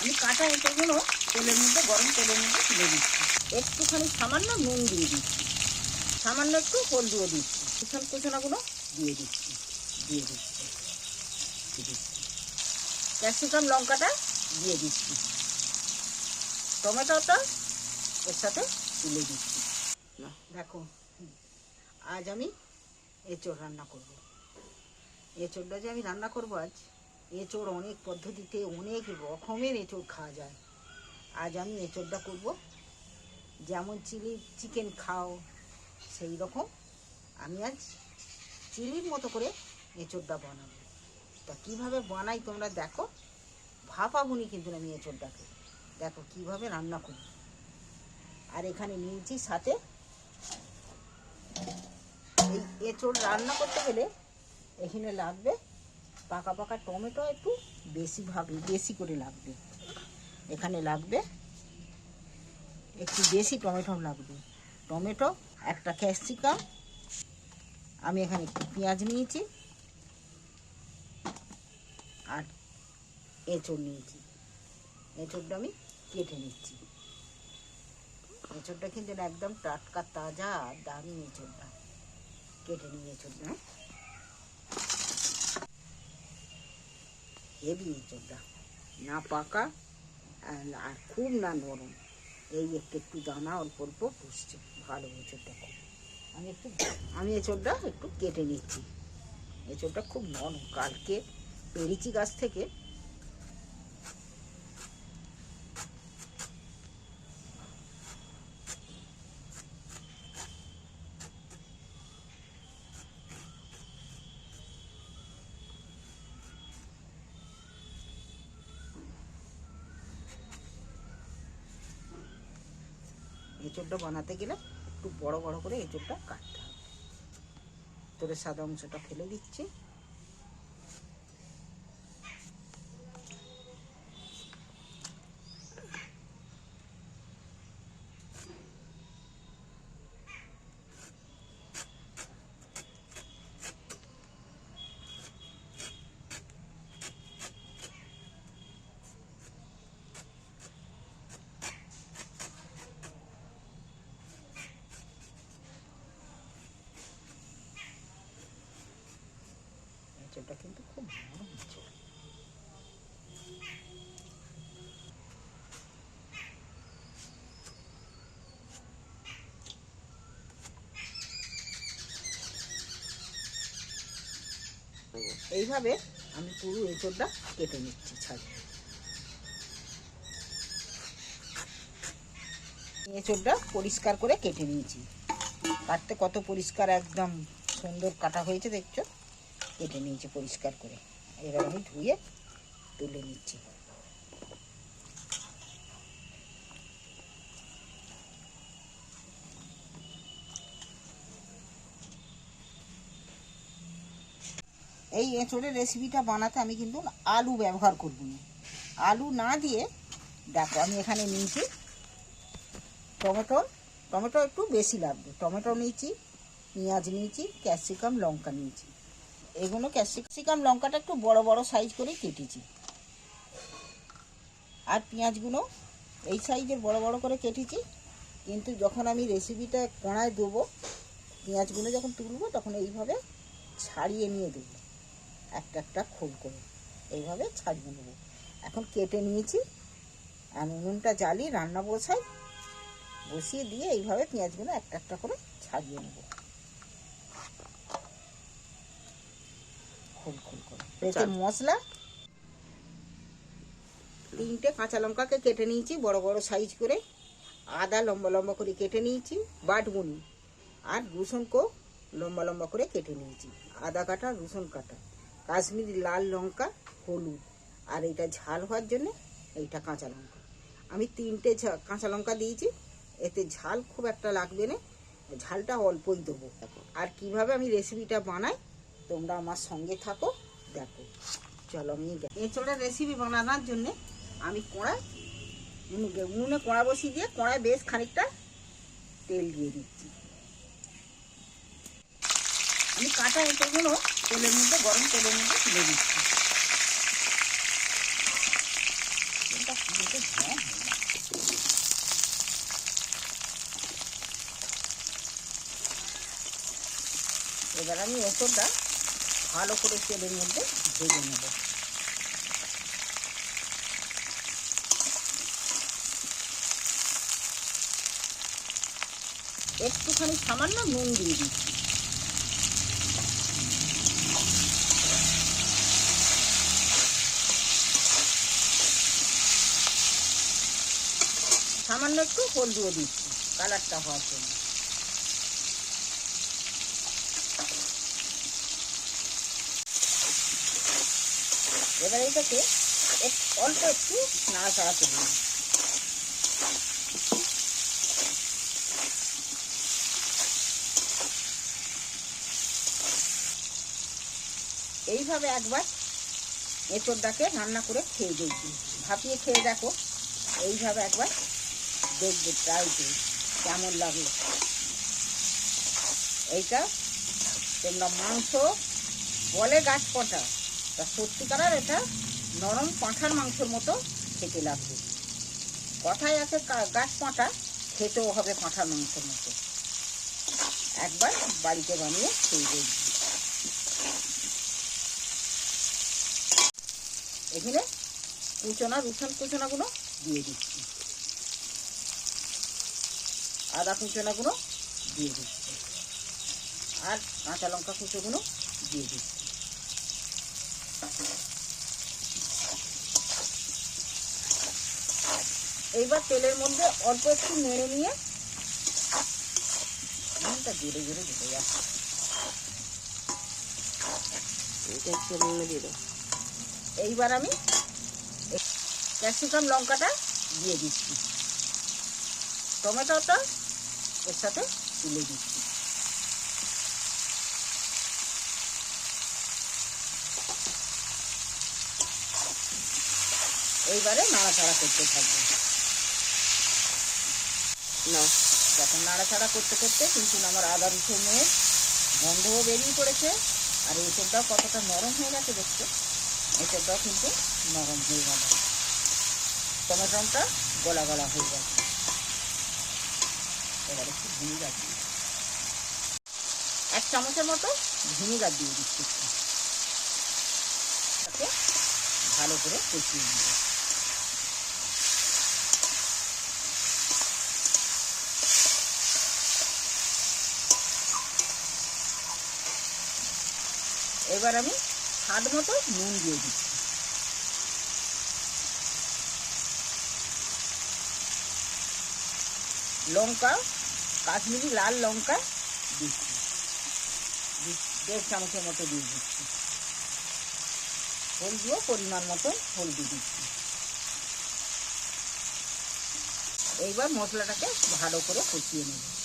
আমি কাটা এঁচোড়গুলো তেলের মধ্যে গরম তেলের মধ্যে তুলে দিচ্ছি। একটুখানি সামান্য নুন দিয়ে দিচ্ছি। সামান্য একটু হলদিও দিচ্ছি। কুচন কুচনাগুলো দিয়ে দিচ্ছি। দিয়ে দিচ্ছি। দিয়ে দিচ্ছি। ক্যাপসিকাম লঙ্কাটা দিয়ে দিচ্ছি। টমেটোটা এর সাথে তুলে দিচ্ছি। দেখো আজ আমি এঁচোড় রান্না করব। এঁচোড়টা যে আমি রান্না করব আজ এঁচোড় অনেক পদ্ধতিতে অনেক রকমের এঁচোড় খাওয়া যায়। আজ আমি এঁচোড়টা করব। যেমন চিলি চিকেন খাও, সেই রকম আমি আজ চিলির মতো করে এঁচোড়টা বানাবো। তা কীভাবে বানাই তোমরা দেখো। ভাপাবুনি কিন্তু আমি এঁচোড়টাকে দেখো কীভাবে রান্না করি। আর এখানে নিয়েছি সাথে এই এঁচোড় রান্না করতে গেলে এখানে লাগবে পাকা পাকা টমেটো একটু বেশি ভাবে বেশি করে লাগবে। এখানে লাগবে একটু বেশি টমেটো লাগবে। টমেটো, একটা ক্যাপসিকাম, আমি এখানে একটু পেঁয়াজ নিয়েছি আর এঁচড় নিয়েছি। এঁচড়টা আমি কেটে নিচ্ছি। এঁচড়টা কিন্তু একদম টাটকা, তাজা, দারুণ এঁচড়টা। কেটে নিয়ে এঁচড়টা। হেভি এঁচড়টা না পাকা, আর খুব না নরম। এই একটু একটু দানা অল্প অল্প পুষছে। ভালো এঁচড়টা খুব আমি একটু আমি এঁচড়টা একটু কেটে নিচ্ছি। এঁচড়টা খুব নরম। কালকে পেরিচি গাছ থেকে এঁচড়টা বানাতে গেলে একটু বড় বড় করে এঁচোড়টা কাটতে হবে। তোরে সাদা অংশটা ফেলে দিচ্ছি। এঁচড়টা কিন্তু খুব নরম এঁচড় এইভাবে আমি পুরো এঁচড়টা কেটে নিচ্ছি ছাড়িয়ে এঁচড়টা পরিষ্কার করে কেটে নিয়েছি। কাটতে কত পরিষ্কার একদম সুন্দর কাটা হয়েছে, দেখছ? কেটে নিয়েছি পরিষ্কার করে। এবার আমি ধুয়ে তুলে নিচ্ছি। এই এঁচড়ের রেসিপিটা বানাতে আমি কিন্তু আলু ব্যবহার করব না। আলু না দিয়ে, দেখো আমি এখানে নিয়েছি টমেটো। টমেটো একটু বেশি লাগবে। টমেটো নিয়েছি, পেঁয়াজ নিয়েছি, ক্যাপসিকাম, লঙ্কা নিয়েছি। এগুলো ক্যাপসিকাম, লঙ্কাটা একটু বড় বড় সাইজ করে কেটেছি। আর পেঁয়াজগুলো এই সাইজের বড় বড় করে কেটেছি। কিন্তু যখন আমি রেসিপিটা কড়ায় দেবো, পেঁয়াজগুলো যখন তুলবো, তখন এইভাবে ছাড়িয়ে নিয়ে দেবো। একটা একটা খোল করে এইভাবে ছাড়িয়ে নেব। এখন কেটে নিয়েছি। আমি উনুনটা জ্বালিয়ে রান্না বসাই। বসিয়ে দিয়ে এইভাবে পেঁয়াজগুলো একটা একটা করে ছাড়িয়ে নেব। খোল খোল করে এতে মশলা। তিনটে কাঁচা লঙ্কাকে কেটে নিয়েছি বড় বড় সাইজ করে। আদা লম্বা লম্বা করে কেটে নিয়েছি বাটবুনি। আর রসুনকেও লম্বা লম্বা করে কেটে নিয়েছি। আদা কাটা রসুন কাটা। কাশ্মীরি লাল লঙ্কা হলুদ। আর এটা ঝাল হওয়ার জন্য এইটা কাঁচা লঙ্কা। আমি তিনটে কাঁচা লঙ্কা দিয়েছি। এতে ঝাল খুব একটা লাগবে না। ঝালটা অল্পই দেবো। আর কীভাবে আমি রেসিপিটা বানাই তোমরা আমার সঙ্গে থাকো, দেখো। চলো, আমি এঁচড়ের রেসিপি বানানোর জন্যে আমি কড়াই উনুনে কড়া বসিয়ে দিয়ে কড়ায় বেশ খানিকটা তেল দিয়ে দিচ্ছি। আমি কাটা এঁচড়গুলো তেলের মধ্যে, গরম তেলের মধ্যে তুলে দিচ্ছি। এবার আমি এসবটা ভালো করে তেলের মধ্যে ভেজে নেব। একটুখানি সামান্য নুন দিয়ে দিচ্ছি। সামান্য একটু হলদিও দিচ্ছি কালারটা হওয়ার জন্য। এবার এক- অল্প একটু নাড়াচাড়া করে এইভাবে একবার এঁচড়টাকে রান্না করে খেয়ে দেখবি ভাপিয়ে খেয়ে দেখো, এইভাবে একবার দেখবে ট্রাই করে কেমন লাগল এইটা তোমরা মাংস বলে গাছ পটা তা সত্যিকারের এটা নরম পাঁঠার মাংসের মতো খেতে লাগবে। কথায় আছে গাছ পাঁঠা, খেতেও হবে পাঁঠার মাংসের মতো। একবার বাড়িতে বানিয়ে খেয়ে এখানে কুচনা, রসুন কুচনাগুলো দিয়ে দিচ্ছি। আদা কুচনাগুলো দিয়ে দিচ্ছি। আর কাঁচা লঙ্কা কুচোগুলো দিয়ে দিচ্ছি। এইবার তেলের মধ্যে অল্প একটু নেড়ে নিয়ে নুনটা জোরে জোরে দিতে যাচ্ছে এটা একটু নুন দিয়ে দাও। এইবার আমি ক্যাপসিকাম লঙ্কাটা দিয়ে দিচ্ছি। টমেটোটা এর সাথে তুলে দিচ্ছি। এইবারে নাড়াচাড়া করতে থাকব। না, যখন নাড়াচাড়া করতে করতে কিন্তু আমার আদা রসুনের গন্ধও বেরিয়ে পড়েছে। আর এসবটাও কতটা নরম হয়ে গেছে দেখছ এসবটাও কিন্তু নরম হয়ে গেল। টমেটোটা গলা গলা হয়ে গেছে। এবার একটু ভিনিগার দিই এক চামচের মতো ভিনিগার দিয়ে দিচ্ছি। ভালো করে কষিয়ে নেব এবার আমি স্বাদ মতো নুন দিয়ে দিচ্ছি। লঙ্কা, কাশ্মীরি লাল লঙ্কা দিচ্ছি। দেড় চামচের মতো দিয়ে দিচ্ছি। হলদিও পরিমাণ মতো হলদি দিচ্ছি। এইবার মশলাটাকে ভালো করে কষিয়ে নেব।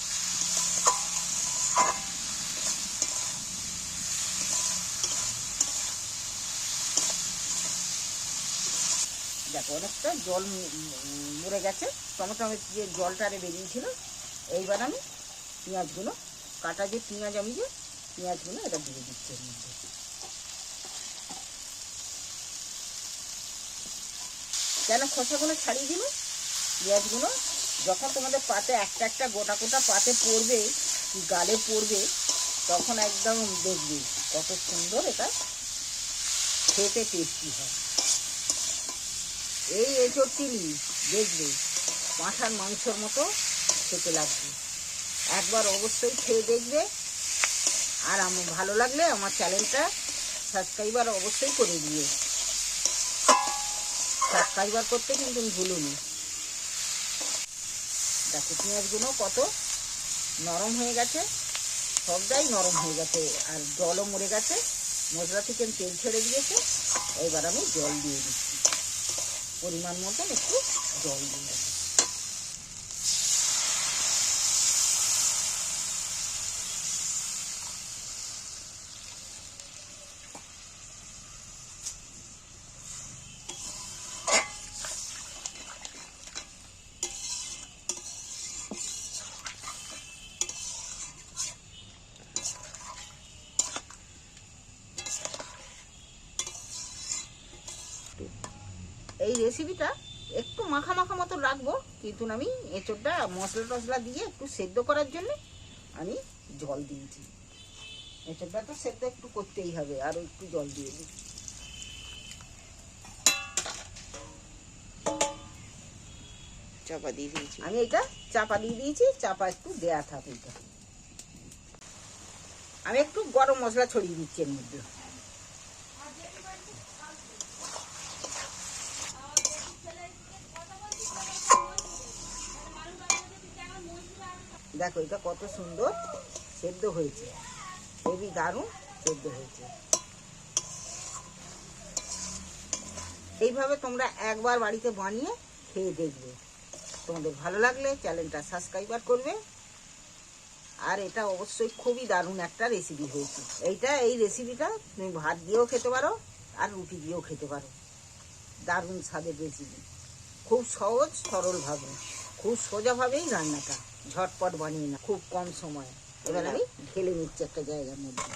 দেখো, অনেকটা জল মরে গেছে। টমেটো যে জলটা আরে বেরিয়েছিল, এইবার আমি পেঁয়াজগুলো, কাটা যে পেঁয়াজ আমি যে, পেঁয়াজগুলো এটা দিয়ে দিচ্ছি এর মধ্যে। কেন খোসাগুলো ছাড়িয়ে দিল? পেঁয়াজগুলো যখন তোমাদের পাতে একটা একটা গোটা গোটা পাতে পড়বে গালে পড়বে, তখন একদম দেখবে কত সুন্দর এটা খেতে টেস্টি হয়। এই এঁচড় চিলি দেখবে পাঁঠার মাংসর মতো খেতে লাগবে। একবার অবশ্যই খেয়ে দেখবে। আর আমার ভালো লাগলে আমার চ্যানেলটা সাবস্ক্রাইবার অবশ্যই করে দিয়ে সাবস্ক্রাইবার করতে কিন্তু ভুলুনি। দেখো পেঁয়াজগুলো কত নরম হয়ে গেছে। সবটাই নরম হয়ে গেছে আর জলও মরে গেছে। মশলা থেকে তেল ছেড়ে দিয়েছে। এবার আমি জল দিয়ে দিচ্ছি। পরিমাণ মতন একটু জল দিয়ে দেবো এই রেসিপিটা একটু মাখা মাখা মতো রাখব কিন্তু আমি এঁচোড়টা মশলা টশলা দিয়ে একটু সেদ্ধ করার জন্য আমি জল দিয়েছি এঁচোড়টা তো সেদ্ধ একটু করতেই হবে আরও একটু জল দিয়ে দিই। চাপা দিয়ে দিয়েছি। আমি এটা চাপা দিয়ে দিয়েছি চাপা একটু দেয়া থাক এটা। আমি একটু গরম মশলা ছড়িয়ে দিচ্ছি এর মধ্যে। দেখো, এটা কত সুন্দর সেদ্ধ হয়েছে। হেবি দারুণ সেদ্ধ হয়েছে। এইভাবে তোমরা একবার বাড়িতে বানিয়ে খেয়ে দেখবে। তোমাদের ভালো লাগলে চ্যানেলটা সাবস্ক্রাইবার করবে। আর এটা অবশ্যই খুবই দারুণ একটা রেসিপি হয়েছে। এইটা, এই রেসিপিটা তুমি ভাত দিয়েও খেতে পারো আর রুটি দিয়েও খেতে পারো। দারুণ স্বাদের রেসিপি খুব সহজ সরলভাবে খুব সোজাভাবেই রান্নাটা। ঝটপট বানিয়ে না খুব কম সময়ে। এবার আমি ঢেলে নিচ্ছি একটা জায়গার মধ্যে।